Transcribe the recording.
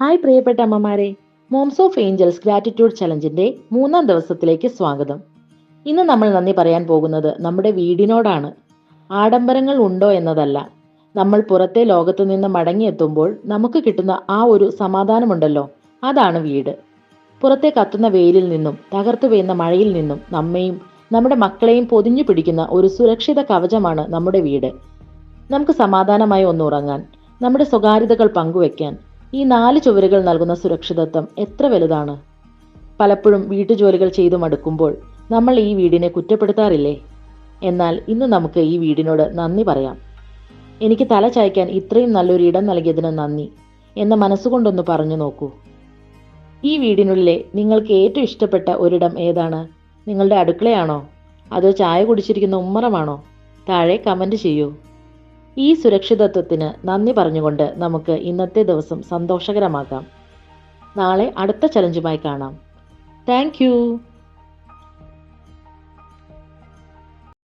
Hi പ്രിയപ്പെട്ട അമ്മമാരെ. Moms of angels gratitude ചലഞ്ചിന്റെ മൂന്നാം ദിവസത്തിലേക്ക് സ്വാഗതം. ഇന്ന് നമ്മൾ നന്ദി പറയാൻ പോകുന്നത് നമ്മുടെ വീടിനോടാണ്. ആഡംബരങ്ങൾ ഉണ്ടോ എന്നതല്ല. നമ്മൾ പുറത്തെ ലോകത്ത് നിന്ന് മടങ്ങിയെത്തുമ്പോൾ നമുക്ക് കിട്ടുന്ന ആ ഒരു സമാധാനമുണ്ടല്ലോ. അതാണ് വീട്. പുറത്തെ കത്തുന്ന വെയിലിൽ നിന്നും തകർത്തു പെയ്യുന്ന മഴയിൽ നിന്നും നമ്മയും നമ്മുടെ മക്കളെയും പൊതിഞ്ഞു പിടിക്കുന്ന ഒരു സുരക്ഷിത കവചമാണ് നമ്മുടെ വീട്. നമുക്ക് സമാധാനമായി ഒന്നുറങ്ങാൻ നമ്മുടെ സ്വകാര്യതകൾ പങ്കുവെക്കാൻ ഈ നാല് ചുവരുകൾ നൽകുന്ന സുരക്ഷിതത്വം എത്ര വലുതാണ്? പലപ്പോഴും വീട്ടുജോലികൾ ചെയ്തു മടുക്കുമ്പോൾ നമ്മൾ ഈ വീടിനെ കുറ്റപ്പെടുത്താറില്ലേ? എന്നാൽ ഇന്ന് നമുക്ക് ഈ വീടിനോട് നന്ദി പറയാം. എനിക്ക് തല ചായ്ക്കാൻ ഇത്രയും നല്ലൊരു ഇടം നൽകിയതിന് നന്ദി എന്ന മനസ്സുകൊണ്ടൊന്ന് പറഞ്ഞു നോക്കൂ. ഈ വീടിനുള്ളിലെ നിങ്ങൾക്ക് ഏറ്റവും ഇഷ്ടപ്പെട്ട ഒരിടം ഏതാണ്? നിങ്ങളുടെ അടുക്കളയാണോ? അതോ ചായ കുടിച്ചിരിക്കുന്ന ഉമ്മറമാണോ? താഴെ കമന്റ് ചെയ്യൂ. ഈ സുരക്ഷിതത്വത്തിന് നന്ദി പറഞ്ഞുകൊണ്ട് നമുക്ക് ഇന്നത്തെ ദിവസം സന്തോഷകരമാക്കാം. നാളെ അടുത്ത ചലഞ്ചുമായി കാണാം. താങ്ക്